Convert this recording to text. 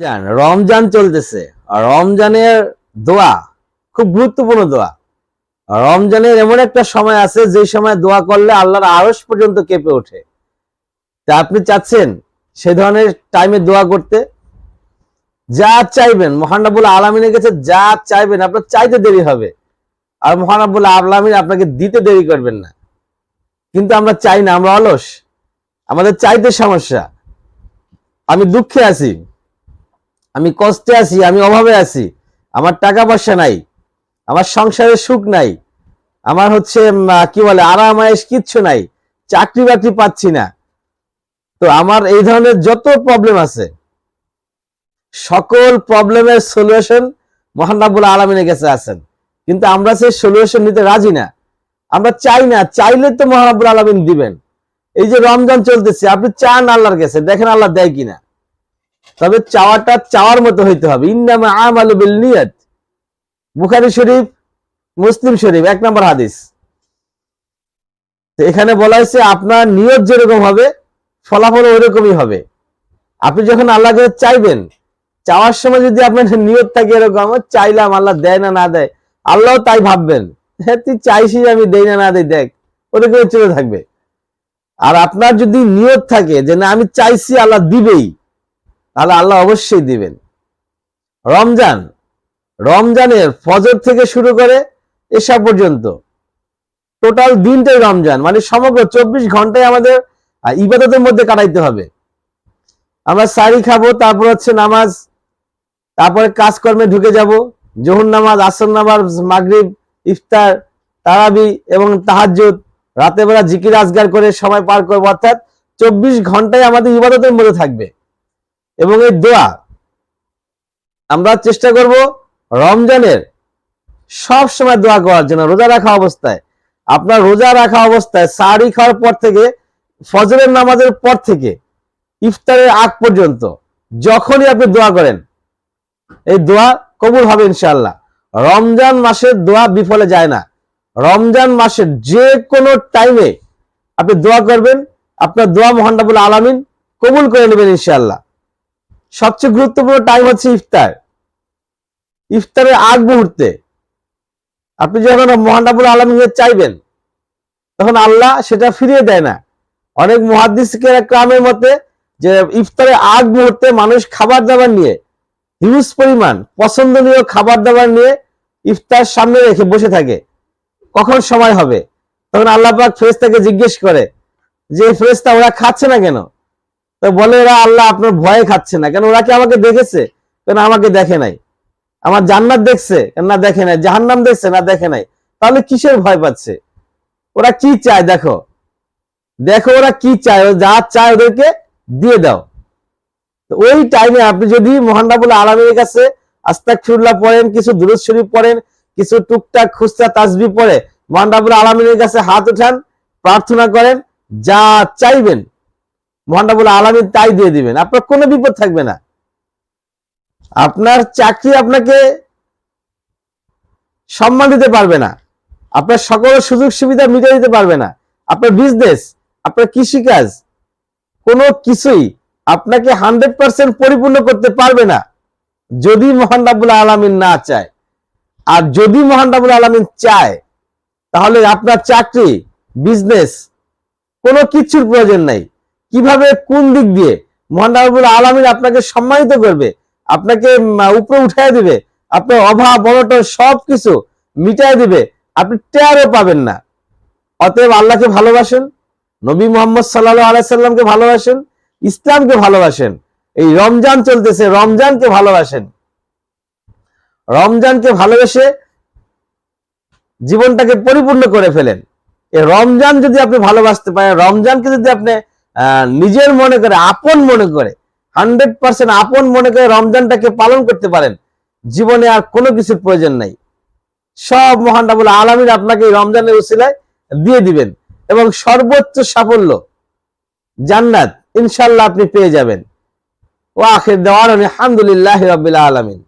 জান, রমজান চলতেছে। রমজানের দোয়া খুব গুরুত্বপূর্ণ দোয়া। রমজানের এমন একটা সময় আছে যে সময় দোয়া করলে আল্লাহর আরস পর্যন্ত কেঁপে ওঠে। তা আপনি চাচ্ছেন সে ধরনের টাইমে দোয়া করতে? যা চাইবেন মহানাবুল আলমিনের কাছে যা চাইবেন আপনার চাইতে দেরি হবে। আর মহানাবুল আলমিন আপনাকে দিতে দেরি করবেন না। কিন্তু আমরা চাই না আমরা অলস। আমাদের চাইতে সমস্যা। আমি দুঃখে আছি। আমি কষ্টে আছি, আমি অভাবে আছি। আমার টাকা পয়সা নাই, আমার সংসারে সুখ নাই, আমার হচ্ছে কি বলে আরাম আয়েস কিচ্ছু নাই, চাকরি বাকরি পাচ্ছি না। তো আমার এই ধরনের যত প্রবলেম আছে, সকল প্রবলেমের সলিউশন মহানাবুল আলমিনের কাছে আছেন। কিন্তু আমরা সেই সলিউশন নিতে রাজি না। আমরা চাই না, চাইলে তো মহানাবুল আলমিন দিবেন। এই যে রমজান চলতেছে, আপনি চান আল্লাহর কাছে, দেখেন আল্লাহ দেয় কিনা। তবে চাওয়াটা চাওয়ার মতো হইতে হবে। ইন্নামা আমালু বিল নিয়ত বুখারী শরীফ, মুসলিম শরীফ, এক নম্বর হাদিস। এখানে বলা হয়েছে, আপনার নিয়ত যেরকম হবে, ফলাফল ওইরকমই হবে। আপনি যখন আল্লাহকে চাইবেন, চাওয়ার সময় যদি আপনার নিয়ত থাকে এরকম "আমার চাইলাম আল্লাহ দেয় না না দেয়। আল্লাহ তাই ভাববেন হ্যাঁ তুই চাইছি আমি দেই না না দেই, দেখ ওরকম চলে থাকবে। আর আপনার যদি নিয়ত থাকে যে, না, আমি চাইছি, আল্লাহ দিবেই। তাহলে আল্লাহ অবশ্যই দিবেন। রমজান, রমজানের ফজর থেকে শুরু করে এসা পর্যন্ত টোটাল দিনটাই রমজান মানে সমগ্র চব্বিশ ঘন্টায় আমাদের ইবাদতের মধ্যে কাটাইতে হবে। আমরা সারি খাব, তারপর হচ্ছে নামাজ, তারপরে কাজকর্মে ঢুকে যাব, জহুর নামাজ, আসর নামাজ, মাগরিব, ইফতার, তারাবি এবং তাহাজ্জুদ রাতে বেলা জিকির আজগার করে সময় পার করব, অর্থাৎ চব্বিশ ঘন্টায় আমাদের ইবাদতের মধ্যে থাকবে। এবং এই দোয়া আমরা চেষ্টা করব রমজানের সব সময় দোয়া করার জন্য। রোজা রাখা অবস্থায়, আপনার রোজা রাখা অবস্থায় সারি খাওয়ার পর থেকে, ফজরের নামাজের পর থেকে, ইফতারের আগ পর্যন্ত যখনই আপনি দোয়া করেন, এই দোয়া কবুল হবে ইনশাল্লাহ রমজান মাসের দোয়া বিফলে যায় না। রমজান মাসের যে কোনো টাইমে আপনি দোয়া করবেন, আপনার দোয়া মোহান্নাবুল আলামিন কবুল করে নেবেন ইনশাআল্লাহ। সবচেয়ে গুরুত্বপূর্ণ টাইম হচ্ছে ইফতার। ইফতারের আগ মুহূর্তে। আপনি যখন মহানাবুল আলমীকে চাইবেন, তখন আল্লাহ সেটা ফিরিয়ে দেয় না। অনেক মহাদিসের ক্রামের মতে যে ইফতারের আগ মুহূর্তে মানুষ খাবার দাবার নিয়ে, হিউজ পরিমাণ পছন্দনীয় খাবার দাবার নিয়ে ইফতার সামনে রেখে বসে থাকে। কখন সময় হবে? তখন আল্লাহ পাক ফেরেশতাকে জিজ্ঞেস করে যে ফেরেশতা, ওরা খাচ্ছে না কেন? তো বলে ওরা আল্লাহ আপনার ভয়ে খাচ্ছে না। কেন ওরা কি আমাকে দেখেছে? কেন আমাকে দেখে নাই? আমার জান্নাত দেখছে না দেখে নাই? জাহান্নাম দেখছে, না দেখে নাই? তাহলে কিসের ভয় পাচ্ছে? ওরা কি চায় দেখো? দেখো ওরা কি চায়? যা চায় ওদেরকে দিয়ে দাও। ওই টাইমে আপনি যদি মোহান্নাবুল আলমীর কাছে আস্তাক ফিরুল্লাহ পড়েন, কিছু দুরুদ শরীফ পড়েন, কিছু টুকটাক খুচরা তাসবি পড়ে মোহান্নাবুল আলমীর কাছে হাত উঠান, প্রার্থনা করেন, যা চাইবেন মহানবুল আলমী তাই দিয়ে দিবেন। আপনার কোনো বিপদ থাকবে না। আপনার চাকরি আপনাকে সম্মান দিতে পারবে না। আপনার সকল সুযোগ সুবিধা মিটিয়ে দিতে পারবে না। আপনার বিজনেস আপনার কৃষিকাজ, কোনো কিছুই আপনাকে হান্ড্রেড পার্সেন্ট পরিপূর্ণ করতে পারবে না। যদি মহান রাবুল আলমিন না চায়। আর যদি মহান রাবুল আলমিন চায়, তাহলে আপনার চাকরি বিজনেস কোনো কিছুর প্রয়োজন নাই। কীভাবে কোন দিক দিয়ে? মহানবুল আলমিন আপনাকে সম্মানিত করবে, আপনাকে উপরে উঠাই দিবে, আপনার অভাব, অনটন সব কিছু মিটাই দিবে, আপনি টেয়ারও পাবেন না। অতএব আল্লাহকে ভালোবাসেন, নবী মোহাম্মদ সাল্লাহ আলাইসাল্লামকে ভালোবাসেন, ইসলামকে ভালোবাসেন, এই রমজান চলতেছে, রমজানকে ভালোবাসেন। রমজানকে ভালোবেসে জীবনটাকে পরিপূর্ণ করে ফেলেন। এই রমজান যদি আপনি ভালোবাসতে পারেন, রমজানকে যদি আপনি নিজের মনে করে, আপন মনে করে হান্ড্রেড পার্সেন্ট আপন মনে করে রমজানটাকে পালন করতে পারেন। জীবনে আর কোনো কিছুর প্রয়োজন নাই। সব মহান রাবুল আলমীর আপনাকে রমজানের উসিলায় দিয়ে দিবেন এবং সর্বোচ্চ সাফল্য জান্নাত ইনশাল্লাহ আপনি পেয়ে যাবেন। ও আখের দেওয়ার আলহামদুলিল্লাহ রবিল আলমিন।